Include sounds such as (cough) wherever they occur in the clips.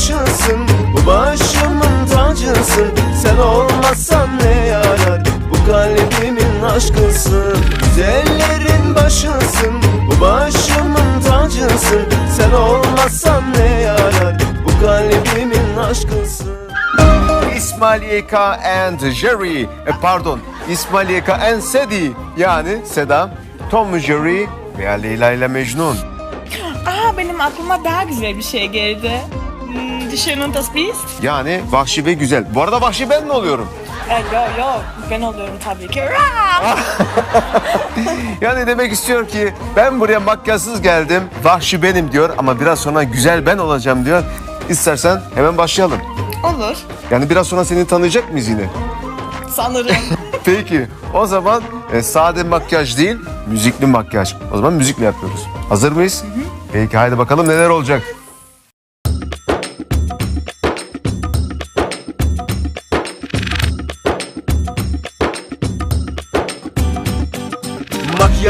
başısın Bu başımın tacısın Sen olmazsan ne yarar? Bu kalbimin aşkısın Güzellerin başısın. Bu başımın tacısın Sen olmazsan ne yarar? Bu kalbimin aşkısın İsmail YK and Jerry, e, pardon İsmail YK and Sedi. Yani Seda, Tom ve Jerry veya Leyla ile Mecnun. Aa benim aklıma daha güzel bir şey geldi. Das Biest? Yani vahşi ve güzel. Bu arada vahşi ben mi oluyorum? Ee, yo yo ben oluyorum tabii ki. (laughs) Yani demek istiyor ki ben buraya makyajsız geldim, vahşi benim diyor ama biraz sonra güzel ben olacağım diyor. İstersen hemen başlayalım. Olur Yani biraz sonra seni tanıyacak mıyız yine? sanırım. (laughs) Peki o zaman e, sade makyaj değil, müzikli makyaj. O zaman müzikle yapıyoruz. Hazır mıyız? Peki haydi bakalım neler olacak.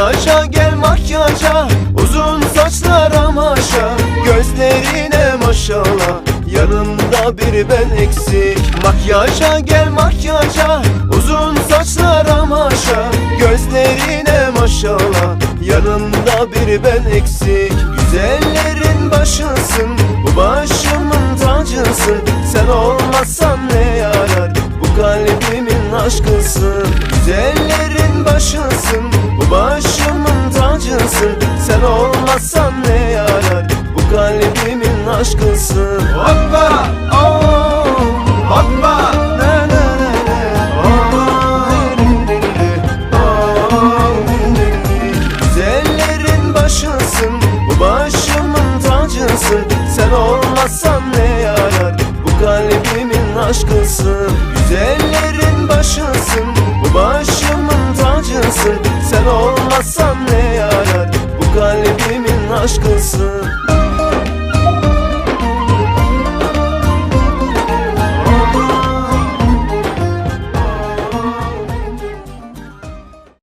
Makyaja gel makyaja. Uzun saçlar amaşa Gözlerine maşallah. Yanında bir ben eksik. Makyaja gel makyaja. Uzun saçlar amaşa Gözlerine maşallah. Yanında bir ben eksik. Güzellerin başısın. Bu başımın tacısın Sen olmazsan ne yarar? Bu kalbimin aşkısın Güzellerin başısın Sen olmazsan ne yarar? Bu kalbimin aşkısın Hoppa! Oh, tacısın Sen olmazsan ne yarar? Bu kalbimin aşkısın Güzellerin tacısın